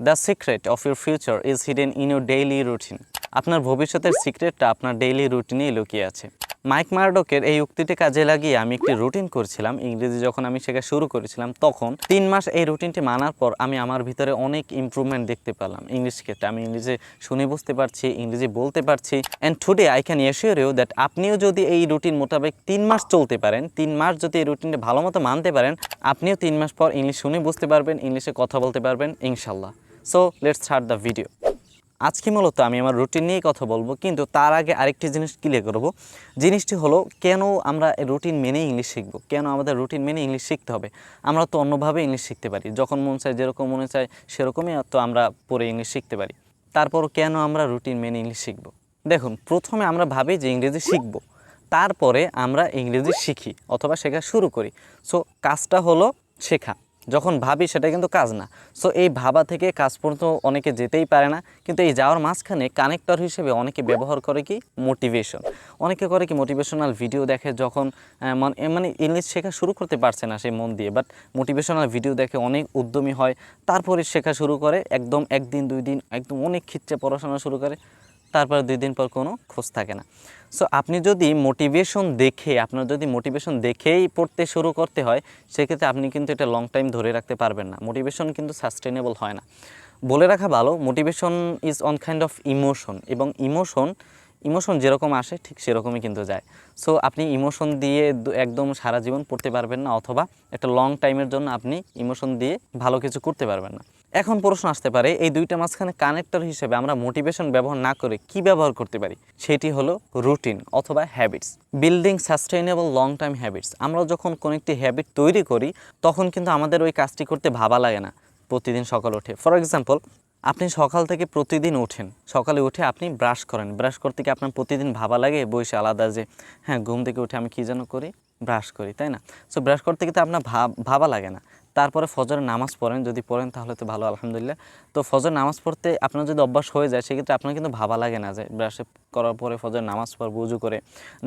The secret of your future is hidden in your daily routine আপনার ভবিষ্যতের সিক্রেটটা আপনার daily রুটিনেই লুকিয়ে আছে। মাইক মার্ডকের এই উক্তিটি কাজে লাগিয়ে আমি একটি রুটিন করছিলাম, ইংরেজি যখন আমি শেখা শুরু করেছিলাম, তখন তিন মাস এই রুটিনটি মানার পর আমি আমার ভিতরে অনেক ইমপ্রুভমেন্ট দেখতে পেলাম। ইংলিশ ক্ষেত্রে আমি ইংরেজি শুনে বুঝতে পারছি, ইংরেজি বলতে পারছি। And today I can assure you that আপনিও যদি এই রুটিন মোতাবেক তিন মাস চলতে পারেন, তিন মাস যদি এই রুটিনটি ভালো মতো মানতে পারেন, আপনিও তিন মাস পর ইংলিশ শুনে বুঝতে পারবেন, ইংলিশে কথা বলতে পারবেন, ইনশাল্লাহ। So let's start the video আজকে মূলত আমি আমার রুটিন নিয়েই কথা বলব, কিন্তু তার আগে আরেকটি জিনিস ক্লিয়ার করব। জিনিসটি হলো, কেন আমরা রুটিন মেনে ইংলিশ শিখব? কেন আমাদের রুটিন মেনে ইংলিশ শিখতে হবে? আমরা তো অন্যভাবে ইংলিশ শিখতে পারি। যখন মন চায়, যেরকম মনে চায়, সেরকমই তো আমরা পরে ইংলিশ শিখতে পারি। তারপর কেন আমরা রুটিন মেনে ইংলিশ শিখব? দেখুন, প্রথমে আমরা ভাবি যে ইংরেজি শিখব। তারপরে আমরা ইংরেজি শিখি অথবা শেখা শুরু করি। সো কাজটা হলো শেখা। যখন ভাবি সেটা কিন্তু কাজ না। সো এই ভাবা থেকে কাজ পর্যন্ত অনেকে যেতেই পারে না। কিন্তু এই যাওয়ার মাঝখানে কানেক্টর হিসেবে অনেকে ব্যবহার করে কি মোটিভেশন অনেকে করে কি মোটিভেশনাল ভিডিও দেখে যখন মন- মানে ইংলিশ শেখা শুরু করতে পারছে না সেই মন দিয়ে। বাট মোটিভেশনাল ভিডিও দেখে অনেক উদ্যমী হয়। তারপরে শেখা শুরু করে, একদম একদিন, দুই দিন, একদম অনেক খিচ্ছে পড়াশোনা শুরু করে। তারপর দুই দিন পর কোনো খোঁজ থাকে না। সো আপনি যদি মোটিভেশন দেখে, আপনার যদি মোটিভেশন দেখেই পড়তে শুরু করতে হয়, সেক্ষেত্রে আপনি কিন্তু এটা লং টাইম ধরে রাখতে পারবেন না। মোটিভেশন কিন্তু সাস্টেনেবল হয় না। বলে রাখা ভালো motivation is on kind of emotion এবং ইমোশন ইমোশন যেরকম আসে, ঠিক সেরকমই কিন্তু যায়। সো আপনি ইমোশন দিয়ে একদম সারা জীবন পড়তে পারবেন না অথবা একটা লং টাইমের জন্য আপনি ইমোশন দিয়ে ভালো কিছু করতে পারবেন না। এখন প্রশ্ন আসতে পারে, এই দুইটা মাঝখানে কানেক্টর হিসেবে আমরা মোটিভেশন ব্যবহার না করে কি ব্যবহার করতে পারি? সেটি হলো রুটিন অথবা habits building sustainable long time habits আমরা যখন কোনো একটি হ্যাবিট তৈরি করি, তখন কিন্তু আমাদের ওই কাজটি করতে ভাবা লাগে না, প্রতিদিন সকাল উঠে। ফর এক্সাম্পল আপনি সকাল থেকে প্রতিদিন ওঠেন। সকালে উঠে আপনি ব্রাশ করেন। ব্রাশ করতে কি আপনার প্রতিদিন ভাবা লাগে বসে আলাদা যে হ্যাঁ ঘুম থেকে উঠে আমি কী যেন করি? ব্রাশ করি, তাই না? সো ব্রাশ করতে কিন্তু আপনার ভাবা লাগে না। তারপরে ফজরের নামাজ পড়েন, যদি পড়েন তাহলে তো ভালো, আলহামদুলিল্লাহ। তো ফজর নামাজ পড়তে আপনার যদি অভ্যাস হয়ে যায়, সেক্ষেত্রে আপনার কিন্তু ভাবা লাগে না যে ব্রাশে করার পরে ফজর নামাজ পড়ব উজু করে।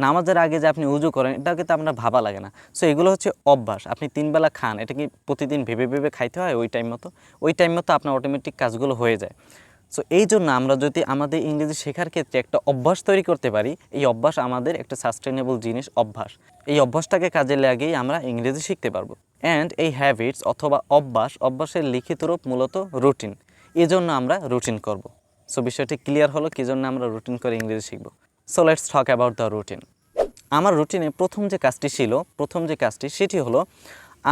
নামাজের আগে যে আপনি উজু করেন, এটাও কিন্তু আপনার ভাবা লাগে না। সো এগুলো হচ্ছে অভ্যাস। আপনি তিনবেলা খান, এটা কি প্রতিদিন ভেবে ভেবে খাইতে হয় ওই টাইম মতো? ওই টাইম মতো আপনার অটোমেটিক কাজগুলো হয়ে যায়। সো এই জন্য আমরা যদি আমাদের ইংরেজি শেখার ক্ষেত্রে একটা অভ্যাস তৈরি করতে পারি, এই অভ্যাস আমাদের একটা সাস্টেনেবল জিনিস, অভ্যাস। এই অভ্যাসটাকে কাজে লাগিয়েই আমরা ইংরেজি শিখতে পারব। অ্যান্ড এই হ্যাবিটস অথবা অভ্যাস, অভ্যাসের লিখিত রূপ মূলত রুটিন এই জন্য আমরা রুটিন করব। সো বিষয়টি ক্লিয়ার হলো কী জন্য আমরা রুটিন করে ইংরেজি শিখব। So let's talk about the routine আমার রুটিনে প্রথম যে কাজটি ছিল, প্রথম যে কাজটি, সেটি হলো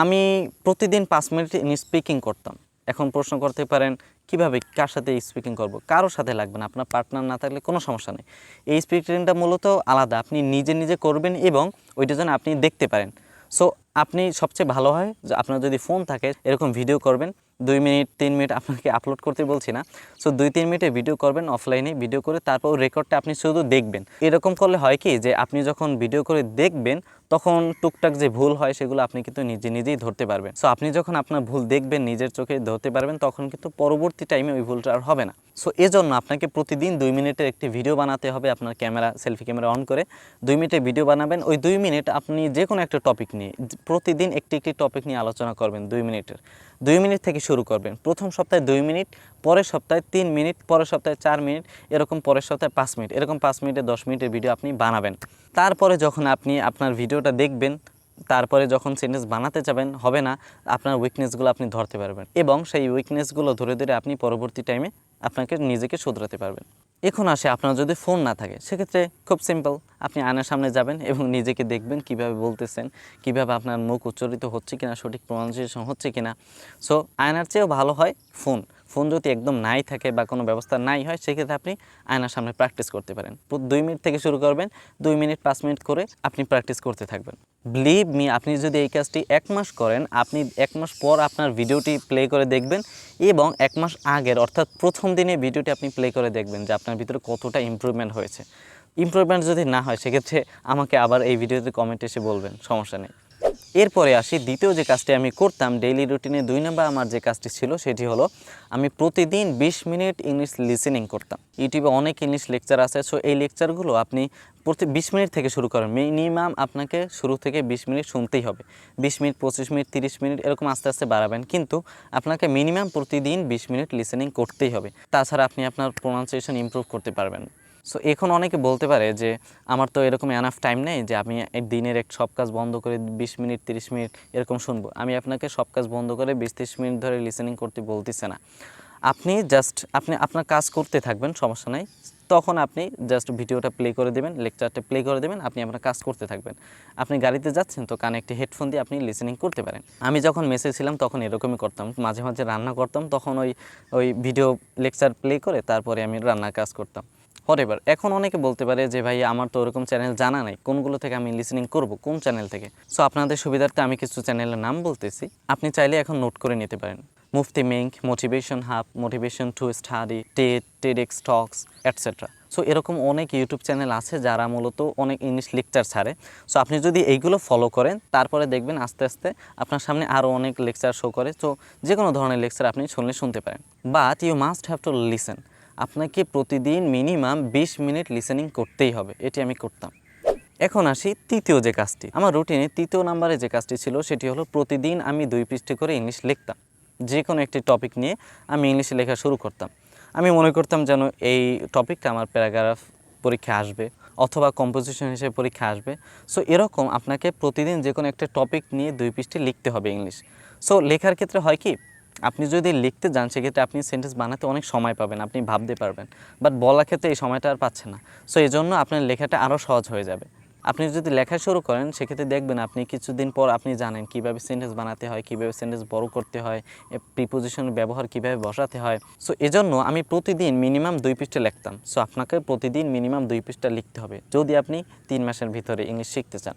আমি প্রতিদিন পাঁচ মিনিট স্পিকিং করতাম। এখন প্রশ্ন করতে পারেন, কীভাবে, কার সাথে স্পিকিং করব? কারও সাথে লাগবে না, আপনার পার্টনার না থাকলে কোনো সমস্যা নেই। এই স্পিকিংটা মূলত আলাদা, আপনি নিজে নিজে করবেন এবং ওইটা যেন আপনি দেখতে পারেন। সো আপনি সবচেয়ে ভালো হয় যে আপনার যদি ফোন থাকে, এরকম ভিডিও করবেন দুই মিনিট, তিন মিনিট আপনাকে আপলোড করতে বলছি না। সো দুই, তিন মিনিটে ভিডিও করবেন অফলাইনে ভিডিও করে তারপর রেকর্ডটা আপনি শুধু দেখবেন। এরকম করলে হয় কি যে, আপনি যখন ভিডিও করে দেখবেন, তখন টুকটাক যে ভুল হয় সেগুলো আপনি কিন্তু নিজে নিজেই ধরতে পারবেন। সো আপনি যখন আপনার ভুল দেখবেন, নিজের চোখে ধরতে পারবেন, তখন কিন্তু পরবর্তী টাইমে ওই ভুলটা আর হবে না। সো এজন্য আপনাকে প্রতিদিন দুই মিনিটের একটি ভিডিও বানাতে হবে আপনার ক্যামেরা সেলফি ক্যামেরা অন করে। দুই মিনিটের ভিডিও বানাবেন, ওই দুই মিনিট আপনি যে কোনো একটা টপিক নিয়ে, প্রতিদিন একটি একটি টপিক নিয়ে আলোচনা করবেন দুই মিনিটের। দুই মিনিট থেকে শুরু করবেন। প্রথম সপ্তাহে দুই মিনিট, পরের সপ্তাহে তিন মিনিট, পরের সপ্তাহে চার মিনিট, এরকম পরের সপ্তাহে পাঁচ মিনিট, এরকম পাঁচ মিনিটে দশ মিনিটের ভিডিও আপনি বানাবেন। তারপরে যখন আপনি আপনার ভিডিওটা দেখবেন, তারপরে যখন সেন্টেন্স বানাতে যাবেন, হবে না, আপনার উইকনেসগুলো আপনি ধরতে পারবেন এবং সেই উইকনেসগুলো ধরে ধরে আপনি পরবর্তী টাইমে আপনাকে নিজেকে শুধরাতে পারবেন। এখন আসে, আপনার যদি ফোন না থাকে, সেক্ষেত্রে খুব সিম্পল আপনি আয়নার সামনে যাবেন এবং নিজেকে দেখবেন কীভাবে বলতেছেন, কীভাবে আপনার মুখ উচ্চারিত হচ্ছে কিনা, সঠিক প্রনাউন্সিয়েশন হচ্ছে কিনা। সো আয়নার চেয়েও ভালো হয় ফোন ফোন যদি একদম নাই থাকে বা কোনো ব্যবস্থা নাই হয়, সেক্ষেত্রে আপনি আয়নার সামনে প্র্যাকটিস করতে পারেন। দুই মিনিট থেকে শুরু করবেন, দুই মিনিট, পাঁচ মিনিট করে আপনি প্র্যাকটিস করতে থাকবেন। বিলিভ মি আপনি যদি এই কাজটি এক মাস করেন, আপনি এক মাস পর আপনার ভিডিওটি প্লে করে দেখবেন এবং এক মাস আগের, অর্থাৎ প্রথম দিনে ভিডিওটি আপনি প্লে করে দেখবেন যে আপনার ভিতরে কতটা ইম্প্রুভমেন্ট হয়েছে। ইম্প্রুভমেন্ট যদি না হয়, সেক্ষেত্রে আমাকে আবার এই ভিডিওতে কমেন্ট এসে বলবেন, সমস্যা নেই। এরপরে আসি, দ্বিতীয় যে কাজটি আমি করতাম ডেইলি রুটিনে দুই নম্বর আমার যে কাজটি ছিল সেটি হলো আমি প্রতিদিন বিশ মিনিট ইংলিশ লিসেনিং করতাম। ইউটিউবে অনেক ইংলিশ লেকচার আছে সো এই লেকচারগুলো আপনি প্রতি বিশ মিনিট থেকে শুরু করেন। মিনিমাম আপনাকে শুরু থেকে বিশ মিনিট শুনতেই হবে। বিশ মিনিট, পঁচিশ মিনিট, তিরিশ মিনিট এরকম আস্তে আস্তে বাড়াবেন, কিন্তু আপনাকে মিনিমাম প্রতিদিন বিশ মিনিট লিসেনিং করতেই হবে। তাছাড়া আপনি আপনার প্রোনাউন্সিয়েশন ইমপ্রুভ করতে পারবেন। সো এখন অনেকে বলতে পারে যে, আমার তো এরকম এনাফ টাইম নেই যে, আমি দিনের এক সব কাজ বন্ধ করে বিশ মিনিট, তিরিশ মিনিট এরকম শুনব। আমি আপনাকে সব কাজ বন্ধ করে বিশ, তিরিশ মিনিট ধরে লিসেনিং করতে বলতেছে না। আপনি জাস্ট আপনি আপনার কাজ করতে থাকবেন, সমস্যা নাই। তখন আপনি জাস্ট ভিডিওটা প্লে করে দেবেন লেকচারটা প্লে করে দেবেন, আপনি আপনার কাজ করতে থাকবেন। আপনি গাড়িতে যাচ্ছেন, তো কানে একটি হেডফোন দিয়ে আপনি লিসেনিং করতে পারেন। আমি যখন মেসে ছিলাম, তখন এরকমই করতাম। মাঝে মাঝে রান্না করতাম, তখন ওই ওই ভিডিও লেকচার প্লে করে তারপরে আমি রান্নার কাজ করতাম। হরেবার এখন অনেকে বলতে পারে যে, ভাই, আমার তো ওরকম চ্যানেল জানা নাই। কোনগুলো থেকে আমি লিসেনিং করব? কোন চ্যানেল থেকে? সো আপনাদের সুবিধার্থে আমি কিছু চ্যানেলের নাম বলতেছি। আপনি চাইলে এখন নোট করে নিতে পারেন। Mufti Menk motivation hub motivation to study TED TEDx talks etcetera so এরকম অনেক ইউটিউব চ্যানেল আছে যারা মূলত অনেক ইংলিশ লেকচার ছাড়ে। সো আপনি যদি এইগুলো ফলো করেন, তারপরে দেখবেন আস্তে আস্তে আপনার সামনে আরও অনেক লেকচার শো করে। তো যে কোনো ধরনের লেকচার আপনি শুনলে শুনতে পারেন। But you must have to listen আপনাকে প্রতিদিন মিনিমাম বিশ মিনিট লিসেনিং করতেই হবে। এটি আমি করতাম। এখন আসি তৃতীয় যে কাজটি। আমার রুটিনে তৃতীয় নাম্বারে যে কাজটি ছিল, সেটি হলো প্রতিদিন আমি দুই পৃষ্ঠে করে ইংলিশ লিখতাম। যে কোনো একটি টপিক নিয়ে আমি ইংলিশে লেখা শুরু করতাম। আমি মনে করতাম যেন এই টপিকটা আমার প্যারাগ্রাফ পরীক্ষা আসবে, অথবা কম্পোজিশন হিসেবে পরীক্ষা আসবে। সো এরকম আপনাকে প্রতিদিন যে কোনো একটা টপিক নিয়ে দুই পৃষ্ঠে লিখতে হবে ইংলিশ সো লেখার ক্ষেত্রে হয় কি আপনি যদি লিখতে যান, সেক্ষেত্রে আপনি সেন্টেন্স বানাতে অনেক সময় পাবেন, আপনি ভাবতে পারবেন। বাট বলার ক্ষেত্রে এই সময়টা আর পাচ্ছে না। সো এই জন্য আপনার লেখাটা আরও সহজ হয়ে যাবে। আপনি যদি লেখা শুরু করেন, সেক্ষেত্রে দেখবেন আপনি কিছুদিন পর আপনি জানেন কীভাবে সেন্টেন্স বানাতে হয়, কীভাবে সেন্টেন্স বড় করতে হয় প্রিপোজিশনের ব্যবহার কীভাবে বসাতে হয়। সো এজন্য আমি প্রতিদিন মিনিমাম দুই পৃষ্ঠা লিখতাম। সো আপনাকে প্রতিদিন মিনিমাম দুই পৃষ্ঠা লিখতে হবে। যদি আপনি তিন মাসের ভিতরে ইংলিশ শিখতে চান।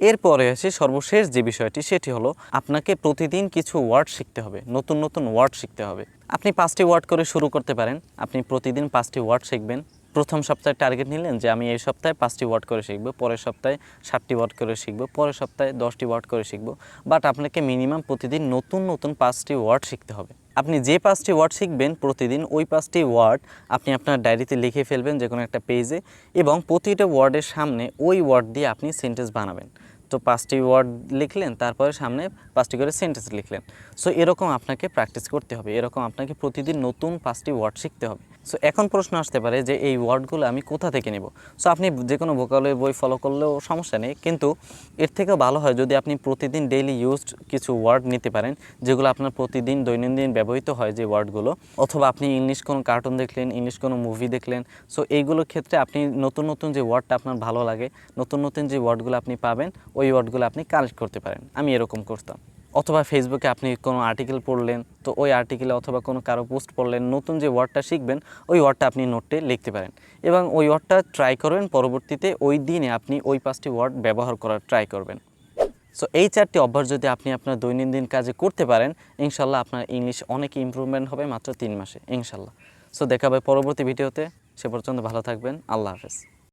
এরপরে আসে সর্বশেষ যে বিষয়টি, সেটি হলো আপনাকে প্রতিদিন কিছু ওয়ার্ড শিখতে হবে, নতুন নতুন ওয়ার্ড শিখতে হবে। আপনি পাঁচটি ওয়ার্ড করে শুরু করতে পারেন, আপনি প্রতিদিন পাঁচটি ওয়ার্ড শিখবেন। প্রথম সপ্তাহে টার্গেট নিলেন যে আমি এই সপ্তাহে পাঁচটি ওয়ার্ড করে শিখব, পরের সপ্তাহে সাতটি ওয়ার্ড করে শিখব, পরের সপ্তাহে দশটি ওয়ার্ড করে শিখব। বাট আপনাকে মিনিমাম প্রতিদিন নতুন নতুন পাঁচটি ওয়ার্ড শিখতে হবে। আপনি যে পাঁচটি ওয়ার্ড শিখবেন প্রতিদিন, ওই পাঁচটি ওয়ার্ড আপনি আপনার ডায়েরিতে লিখে ফেলবেন যে কোনো একটা পেজে এবং প্রতিটা ওয়ার্ডের সামনে ওই ওয়ার্ড দিয়ে আপনি সেন্টেন্স বানাবেন। তো পাঁচটি ওয়ার্ড লিখলেন, তারপরে সামনে পাঁচটি করে সেন্টেন্স লিখলেন। সো এরকম আপনাকে প্র্যাকটিস করতে হবে, এরকম আপনাকে প্রতিদিন নতুন পাঁচটি ওয়ার্ড শিখতে হবে। সো এখন প্রশ্ন আসতে পারে যে এই ওয়ার্ডগুলো আমি কোথা থেকে নেব? সো আপনি যে কোনো ভোকালের বই ফলো করলেও সমস্যা নেই, কিন্তু এর থেকেও ভালো হয় যদি আপনি প্রতিদিন ডেইলি ইউজড কিছু ওয়ার্ড নিতে পারেন, যেগুলো আপনার প্রতিদিন দৈনন্দিন ব্যবহৃত হয় যে ওয়ার্ডগুলো অথবা আপনি ইংলিশ কোনো কার্টুন দেখলেন ইংলিশ কোনো মুভি দেখলেন। সো এইগুলোর ক্ষেত্রে আপনি নতুন নতুন যে ওয়ার্ডটা আপনার ভালো লাগে, নতুন নতুন যে ওয়ার্ডগুলো আপনি পাবেন ওই ওয়ার্ডগুলো আপনি কালেক্ট করতে পারেন। আমি এরকম করতাম। অথবা ফেসবুকে আপনি কোনো আর্টিকেল পড়লেন, তো ওই আর্টিকেলে অথবা কোনো কারও পোস্ট পড়লেন, নতুন যে ওয়ার্ডটা শিখবেন, ওই ওয়ার্ডটা আপনি নোটে লিখতে পারেন। এবং ওই ওয়ার্ডটা ট্রাই করবেন, পরবর্তীতে ওই দিনে আপনি ওই পাঁচটি ওয়ার্ড ব্যবহার করার ট্রাই করবেন। সো এই চারটি অভ্যাস যদি আপনি আপনার দৈনন্দিন কাজে করতে পারেন, ইনশাল্লাহ আপনার ইংলিশ অনেক ইম্প্রুভমেন্ট হবে মাত্র তিন মাসে, ইনশাল্লাহ। সো দেখা হবে পরবর্তী ভিডিওতে সে পর্যন্ত ভালো থাকবেন। আল্লাহ হাফেজ।